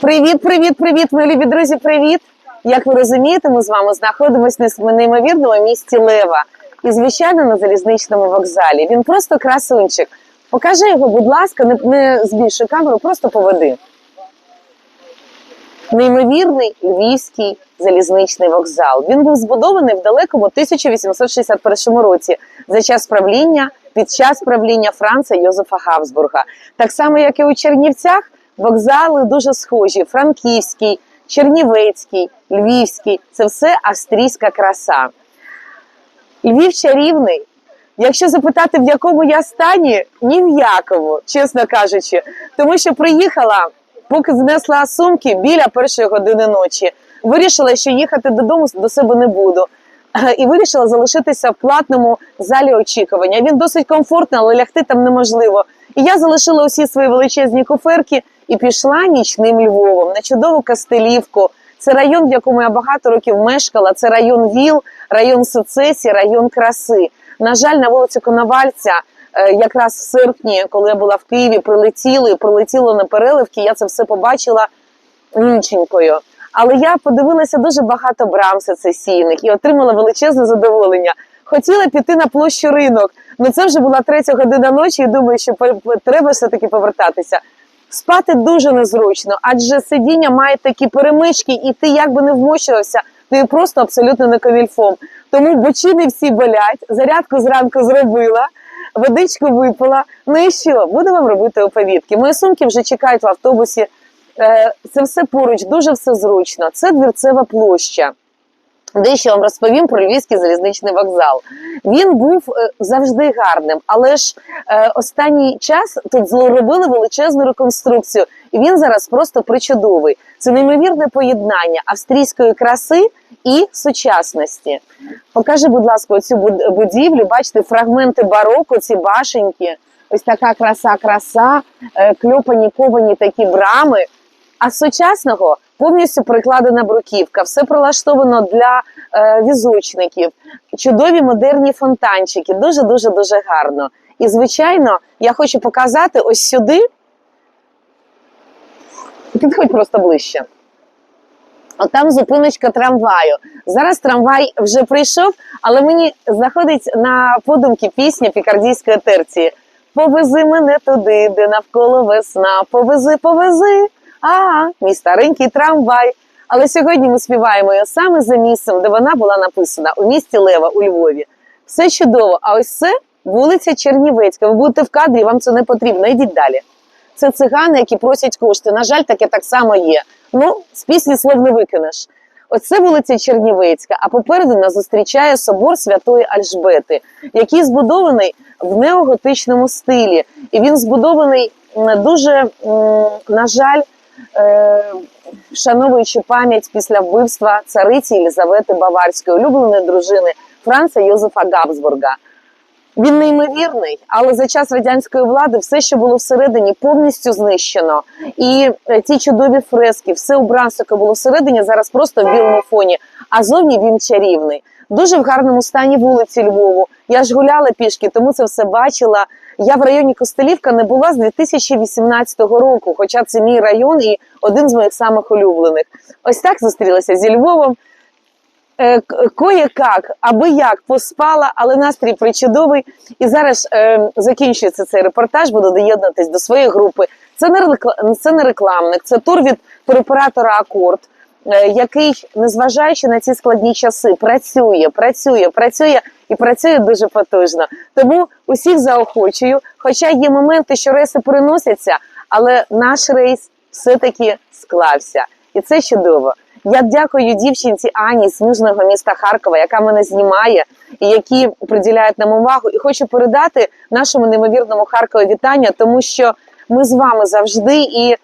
Привіт, привіт, привіт, мої любі друзі, привіт! Як ви розумієте, ми з вами знаходимося в неймовірному місті Лева. І, звичайно, на залізничному вокзалі. Він просто красунчик. Покажи його, будь ласка, не, не збільшуй камеру, просто поведи. Неймовірний львівський залізничний вокзал. Він був збудований в далекому 1861 році за час правління під час правління Франца Йозефа Габсбурга. Так само, як і у Чернівцях, вокзали дуже схожі: Франківський, Чернівецький, Львівський це все австрійська краса. Львів чарівний. Якщо запитати, в якому я стані, ні в якому, чесно кажучи, тому що приїхала, поки знесла сумки біля першої години ночі. Вирішила, що їхати додому до себе не буду. І вирішила залишитися в платному залі очікування. Він досить комфортний, але лягти там неможливо. І я залишила усі свої величезні куферки і пішла нічним Львовом на чудову Кастелівку. Це район, в якому я багато років мешкала. Це район ВІЛ, район сецесії, район краси. На жаль, на вулицю Коновальця, е, якраз в серпні, коли я була в Києві, прилетіли, прилетіло на переливки. Я це все побачила ніченькою. Але я подивилася дуже багато брам сецесійних і отримала величезне задоволення. Хотіла піти на площу ринок, але це вже була третя година ночі, і думаю, що треба все-таки повертатися. Спати дуже незручно, адже сидіння має такі перемички, і ти як би не вмощувався, ти просто абсолютно не ковільфом. Тому бочини всі болять, зарядку зранку зробила, водичку випила. Ну і що? Буду вам робити оповідки. Мої сумки вже чекають в автобусі. Е, Це все поруч, дуже все зручно. Це двірцева площа. Дещо вам розповім про Львівський залізничний вокзал. Він був е, завжди гарним, але ж е, останній час тут зробили величезну реконструкцію, і він зараз просто причудовий. Це неймовірне поєднання австрійської краси і сучасності. Покажи, будь ласка, буд- будівлю. Бачите, фрагменти бароко, ці башеньки. Ось така краса, краса, е, кльопані ковані такі брами. А сучасного повністю прикладена бруківка, все прилаштовано для е, візочників, чудові модерні фонтанчики, дуже дуже дуже гарно. І звичайно, я хочу показати ось сюди. Підходь просто ближче. Отам зупиночка трамваю. Зараз трамвай вже прийшов, але мені заходить на подумки пісня пікардійської терції. Повези мене туди, де навколо весна. Повези, повези. А, мій старенький трамвай. Але сьогодні ми співаємо її саме за місцем, де вона була написана у місті Лева у Львові. Все чудово. А ось це вулиця Чернівецька. Ви будете в кадрі, вам це не потрібно. Йдіть далі. Це цигани, які просять кошти. На жаль, таке так само є. Ну, з пісні слов не викинеш. Оце вулиця Чернівецька, а попереду нас зустрічає собор Святої Альжбети, який збудований в неоготичному стилі. І він збудований дуже, на жаль, е, вшановуючи пам'ять після вбивства цариці Єлизавети Баварської, улюбленої дружини Франца Йозефа Габсбурга. Він неймовірний, але за час радянської влади все, що було всередині, повністю знищено. І е, ті чудові фрески, все убранство, яке було всередині, зараз просто в білому фоні. А зовні він чарівний. Дуже в гарному стані вулиці Львову. Я ж гуляла пішки, тому це все бачила. Я в районі Костелівка не була з 2018 року, хоча це мій район і один з моїх самих улюблених. Ось так зустрілася зі Львовом. Е, Кое-как, аби як поспала, але настрій причудовий. І зараз е, закінчується цей репортаж, буду доєднатись до своєї групи. Це не, рекла- це не рекламник, це тур від туроператора Акорд, який, незважаючи на ці складні часи, працює, працює, працює і працює дуже потужно. Тому усіх заохочую. Хоча є моменти, що рейси переносяться, але наш рейс все-таки склався. І це чудово. Я дякую дівчинці Ані з мужного міста Харкова, яка мене знімає і які приділяють нам увагу. І хочу передати нашому неймовірному Харкові вітання, тому що ми з вами завжди і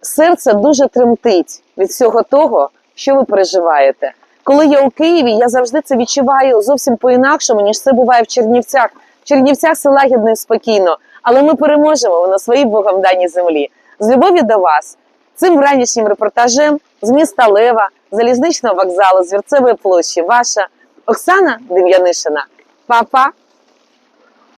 серце дуже тремтить від всього того, що ви переживаєте. Коли я у Києві, я завжди це відчуваю зовсім по-інакшому, ніж це буває в Чернівцях. В Чернівцях все лагідно і спокійно, але ми переможемо на своїй Богом даній землі. З любов'ю до вас. Цим ранішнім репортажем з міста Лева, залізничного вокзалу, з Вірцевої площі, ваша Оксана Дем'янишина. Па-па!